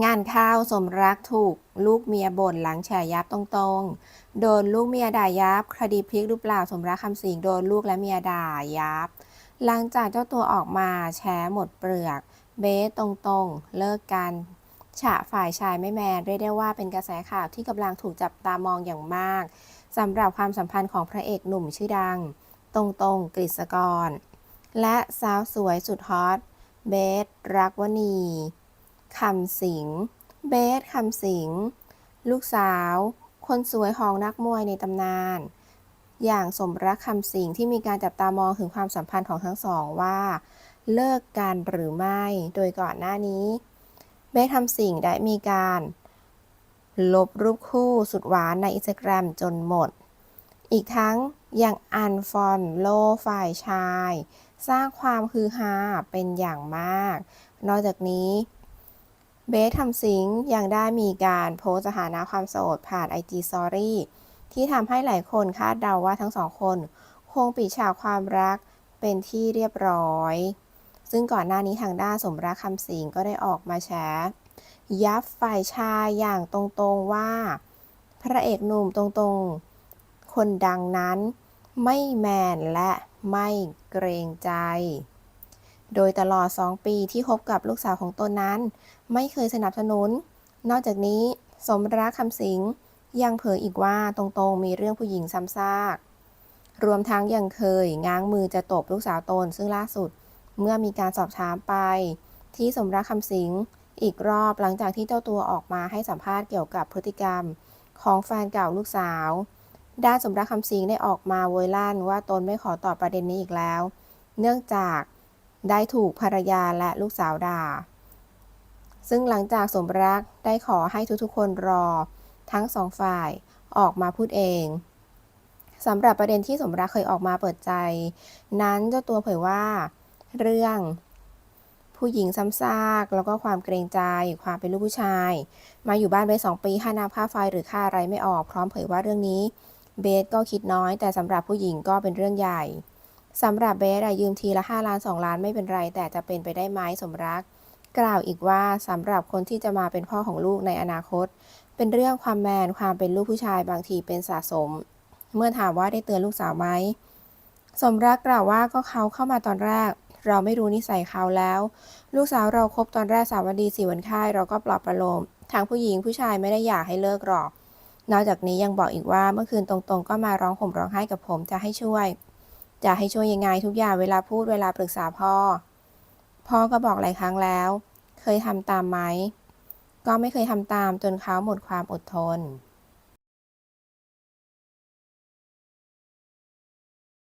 งานข้าวสมรักถูกลูกเมียบ่นหลังแฉยับตรงๆ โดนลูกเมียด่ายับ คดีพลิกหรือเปล่าสมรักคำสิงโดนลูกและเมียด่ายับ หลังจากเจ้าตัวออกมาแฉหมดเปลือก เบสตรงๆ เลิกกันฉะฝ่ายชายไม่แมนเรียกได้ว่าเป็นกระแสข่าวที่กำลังถูกจับตามองอย่างมากสำหรับความสัมพันธ์ของพระเอกหนุ่มชื่อดัง ตรงๆกฤษกร และสาวสวยสุดฮอตเบสรักวณี คำสิง เบสคำสิง ลูกสาว คนสวยของนักมวยในตำนาน อย่างสมรักคำสิงที่มีการจับตามองถึงความสัมพันธ์ของทั้งสองว่า เลิกกันหรือไม่ โดยก่อนหน้านี้ เบสคำสิงได้มีการลบรูปคู่สุดหวานในอินสตาแกรมจนหมด อีกทั้งยังอันฟอนโลฝ่ายชาย สร้างความฮือฮาเป็นอย่างมาก นอกจากนี้ เบสทำสิงยังได้มีการโพสต์สถานะความโสดผ่าน IG Story ที่ทำให้หลายคนคาดเดาว่าทั้งสองคน คงปิดฉากความรักเป็นที่เรียบร้อย ซึ่งก่อนหน้านี้ทางด้านสมรักคำสิงก็ได้ออกมาแฉยับฝ่ายชายอย่างตรงๆว่า พระเอกหนุ่มตรงๆ คนดังนั้น ไม่แมนและไม่เกรงใจ โดยตลอด 2 ปีที่คบกับลูกสาวของตนนั้น ไม่เคยสนับสนุน นอกจากนี้สมรักคำสิงยังเผยอีกว่าตรงๆมีเรื่องผู้หญิงซ้ำซาก รวมทั้งยังเคยง้างมือจะตบลูกสาวตน ซึ่งล่าสุดเมื่อมีการสอบถามไป ที่สมรักคำสิงอีกรอบหลังจากที่เจ้าตัวออกมาให้สัมภาษณ์เกี่ยวกับพฤติกรรม ของแฟนเก่าลูกสาว ด้านสมรักคำสิงได้ออกมาโวยลั่นว่าตนไม่ขอตอบประเด็นนี้อีกแล้ว เนื่องจาก ได้ถูกภรรยาและลูกสาวด่า ซึ่งหลังจากสมรักได้ขอให้ทุกๆคนรอ ทั้งสองฝ่ายออกมาพูดเองสำหรับประเด็นที่สมรักเคยออกมาเปิดใจ นั้นเจ้าตัวเผยว่า เรื่อง ผู้หญิงซ้ำซากแล้วก็ความเกรงใจความเป็นลูกผู้ชาย มาอยู่บ้านไปสองปีค่าน้ำค่าไฟหรือค่าอะไรไม่ออกพร้อมเผยว่าเรื่องนี้ เบสก็คิดน้อย แต่สำหรับผู้หญิงก็เป็นเรื่องใหญ่ สำหรับเบสอะยืมทีละ 5 ล้าน 2 ล้านไม่เป็นไร แต่จะเป็นไปได้ไหมสมรัก กล่าวอีกว่าสำหรับคนที่จะมาเป็นพ่อของลูกในอนาคต เป็นเรื่องความแมนความเป็นลูกผู้ชายบางทีเป็นสะสม เมื่อถามว่าได้เตือนลูกสาวไหมสมรักกล่าวว่าก็เขาเข้ามาตอนแรก เราไม่รู้นิสัยเขาแล้ว ลูกสาวเราคบตอนแรกสามวันดีสี่วันค่ายเราก็ปลอบประโลมทางผู้หญิงผู้ชายไม่ได้อยากให้เลิกหรอกนอกจากนี้ยังบอกอีกว่าเมื่อคืนตรงๆ ก็มาร้องห่มร้องไห้กับผมจะให้ช่วย จะให้ช่วยยังไงทุกอย่างเวลาพูดเวลาปรึกษาพ่อ พ่อก็บอกหลายครั้งแล้ว เคยทำตามไหม ก็ไม่เคยทำตามจนเขาหมดความอดทน